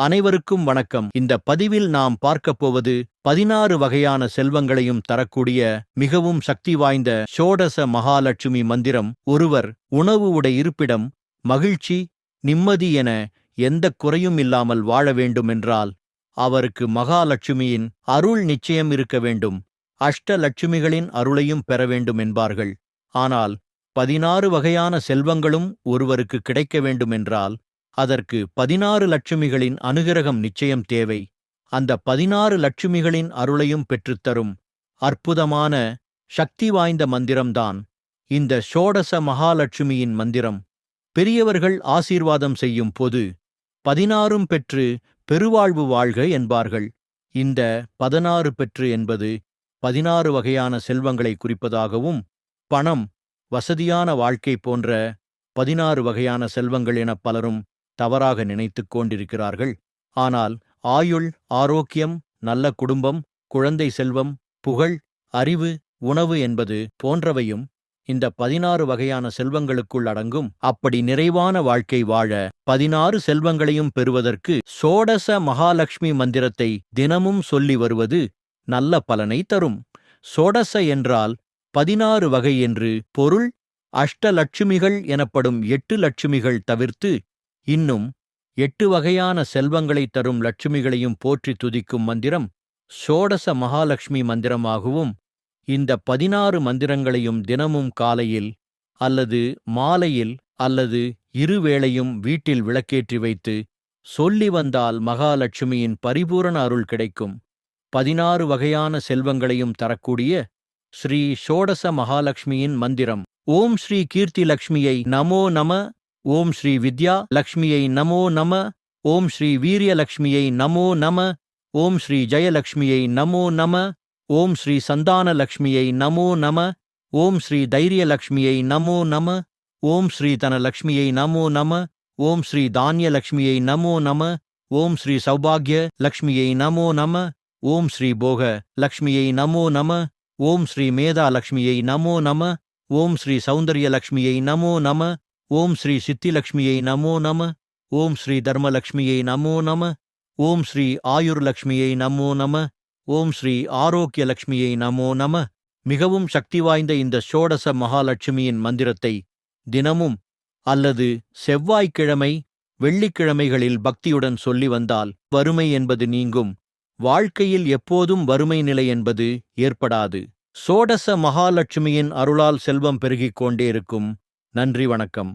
அனைவருக்கும் வணக்கம். இந்த பதிவில் நாம் பார்க்கப் போவது பதினாறு வகையான செல்வங்களையும் தரக்கூடிய மிகவும் சக்தி வாய்ந்த ஷோடச மகாலட்சுமி மந்திரம். ஒருவர் உணவு உடை இருப்பிடம் மகிழ்ச்சி நிம்மதி என எந்தக் குறையும் இல்லாமல் வாழ வேண்டுமென்றால் அவருக்கு மகாலட்சுமியின் அருள் நிச்சயம் இருக்க வேண்டும். அஷ்டலட்சுமிகளின் அருளையும் பெற வேண்டும் என்பார்கள் ஆனால் பதினாறு வகையான செல்வங்களும் ஒருவருக்கு கிடைக்க வேண்டுமென்றால் அதற்கு பதினாறு லட்சுமிகளின் அனுகிரகம் நிச்சயம் தேவை. அந்த பதினாறு லட்சுமிகளின் அருளையும் பெற்றுத்தரும் அற்புதமான சக்தி வாய்ந்த மந்திரம்தான் இந்த ஷோடச மகாலட்சுமியின் மந்திரம். பெரியவர்கள் ஆசீர்வாதம் செய்யும் போது பதினாறும் பெற்று பெருவாழ்வு வாழ்க என்பார்கள். இந்த பதினாறு பெற்று என்பது பதினாறு வகையான செல்வங்களை குறிப்பதாகவும் பணம் வசதியான வாழ்க்கை போன்ற பதினாறு வகையான செல்வங்கள் என பலரும் தவறாக நினைத்துக் கொண்டிருக்கிறார்கள். ஆனால் ஆயுள் ஆரோக்கியம் நல்ல குடும்பம் குழந்தை செல்வம் புகழ் அறிவு உணவு என்பது போன்றவையும் இந்த பதினாறு வகையான செல்வங்களுக்குள் அடங்கும். அப்படி நிறைவான வாழ்க்கை வாழ பதினாறு செல்வங்களையும் பெறுவதற்கு சோடச மகாலட்சுமி மந்திரத்தை தினமும் சொல்லி வருவது நல்ல பலனை தரும். சோடச என்றால் பதினாறு வகை என்று பொருள் அஷ்டலட்சுமிகள் எனப்படும் எட்டு லட்சுமிகள் தவிர்த்து இன்னும் எட்டு வகையான செல்வங்களை தரும் லட்சுமிகளையும் போற்றி துதிக்கும் மந்திரம் ஷோடச மகாலட்சுமி மந்திரமாகவும் இந்த பதினாறு மந்திரங்களையும் தினமும் காலையில் அல்லது மாலையில் அல்லது இருவேளையும் வீட்டில் விளக்கேற்றி வைத்து சொல்லி வந்தால் மகாலட்சுமியின் பரிபூரண அருள் கிடைக்கும். பதினாறு வகையான செல்வங்களையும் தரக்கூடிய ஸ்ரீ ஷோடச மகாலட்சுமியின் மந்திரம். ஓம் ஸ்ரீ கீர்த்தி லக்ஷ்மியை நமோ நம ஓம் ஸ்ரீ வித்யா லக்ஷ்மியை நமோ நம ஓம் ஸ்ரீ வீரியலக்ஷ்மியை நமோ நம ஓம் ஸ்ரீ ஜெயலக்ஷ்மியை நமோ நம ஓம் ஸ்ரீ சந்தான லக்ஷ்மியை நமோ நம ஓம் ஸ்ரீ தைரியலக்ஷ்மியை நமோ நம ஓம் ஸ்ரீ தனலக்ஷ்மியை நமோ நம ஓம் ஸ்ரீ தானியலக்ஷ்மியை நமோ நம ஓம் ஸ்ரீ சௌபாகிய லக்ஷ்மியை நமோ நம ஓம் ஸ்ரீ போக லக்ஷ்மியை நமோ நம ஓம் ஸ்ரீ மேதா லக்ஷ்மியை நமோ நம ஓம் ஸ்ரீ சௌந்தர்ய லக்ஷ்மியை நமோ நம ஓம் ஸ்ரீ சித்திலக்ஷ்மியை நமோ நம ஓம் ஸ்ரீ தர்மலக்ஷ்மியை நமோ நம ஓம் ஸ்ரீ ஆயுர்லக்ஷ்மியை நமோ நம ஓம் ஸ்ரீ ஆரோக்கிய லக்ஷ்மியை நமோ நம. மிகவும் சக்தி வாய்ந்த இந்த ஷோடச மகாலட்சுமியின் மந்திரத்தை தினமும் அல்லது செவ்வாய்க்கிழமை வெள்ளிக்கிழமைகளில் பக்தியுடன் சொல்லி வந்தால் வறுமை என்பது நீங்கும். வாழ்க்கையில் எப்போதும் வறுமை நிலை என்பது ஏற்படாது. சோடச மகாலட்சுமியின் அருளால் செல்வம் பெருகிக் கொண்டே இருக்கும் நன்றி வணக்கம்.